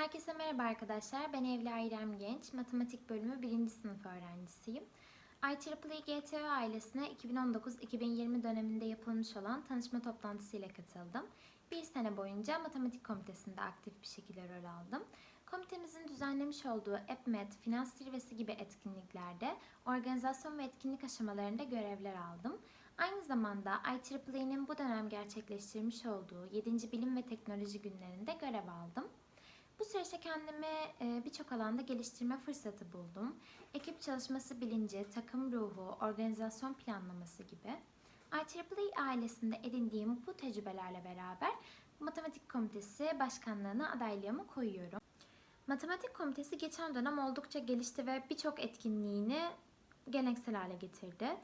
Herkese merhaba arkadaşlar. Ben Evli İrem Genç. Matematik bölümü 1. sınıf öğrencisiyim. IEEE GTO ailesine 2019-2020 döneminde yapılmış olan tanışma toplantısıyla katıldım. Bir sene boyunca matematik komitesinde aktif bir şekilde rol aldım. Komitemizin düzenlemiş olduğu EPMET, finans zirvesi gibi etkinliklerde organizasyon ve etkinlik aşamalarında görevler aldım. Aynı zamanda IEEE'nin bu dönem gerçekleştirmiş olduğu 7. Bilim ve Teknoloji Günlerinde görev aldım. Süreçte kendimi e, birçok alanda geliştirme fırsatı buldum. Ekip çalışması bilinci, takım ruhu, organizasyon planlaması gibi. IEEE ailesinde edindiğim bu tecrübelerle beraber Matematik Komitesi Başkanlığı'na adaylığımı koyuyorum. Matematik Komitesi geçen dönem oldukça gelişti ve birçok etkinliğini geleneksel hale getirdi.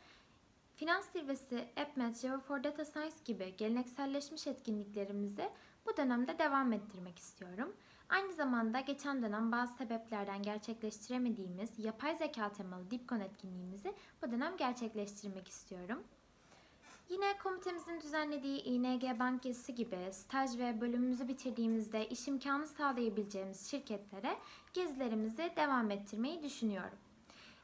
Finans zirvesi, EPMET, Java for Data Science gibi gelenekselleşmiş etkinliklerimizi bu dönemde devam ettirmek istiyorum. Aynı zamanda geçen dönem bazı sebeplerden gerçekleştiremediğimiz yapay zeka temalı Dipkon etkinliğimizi bu dönem gerçekleştirmek istiyorum. Yine komitemizin düzenlediği ING Bank gezisi gibi staj ve bölümümüzü bitirdiğimizde iş imkanı sağlayabileceğimiz şirketlere gezilerimizi devam ettirmeyi düşünüyorum.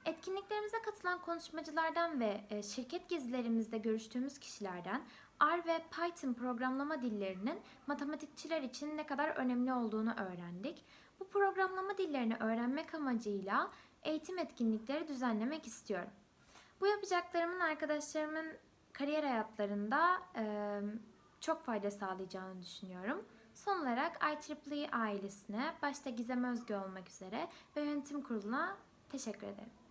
Etkinliklerimize katılan konuşmacılardan ve e, şirket gezilerimizde görüştüğümüz kişilerden R ve Python programlama dillerinin matematikçiler için ne kadar önemli olduğunu öğrendik. Bu programlama dillerini öğrenmek amacıyla eğitim etkinlikleri düzenlemek istiyorum. Bu yapacaklarımın arkadaşlarımın kariyer hayatlarında e, çok fayda sağlayacağını düşünüyorum. Son olarak IEEE ailesine, başta Gizem Özgü olmak üzere ve yönetim kuruluna teşekkür ederim.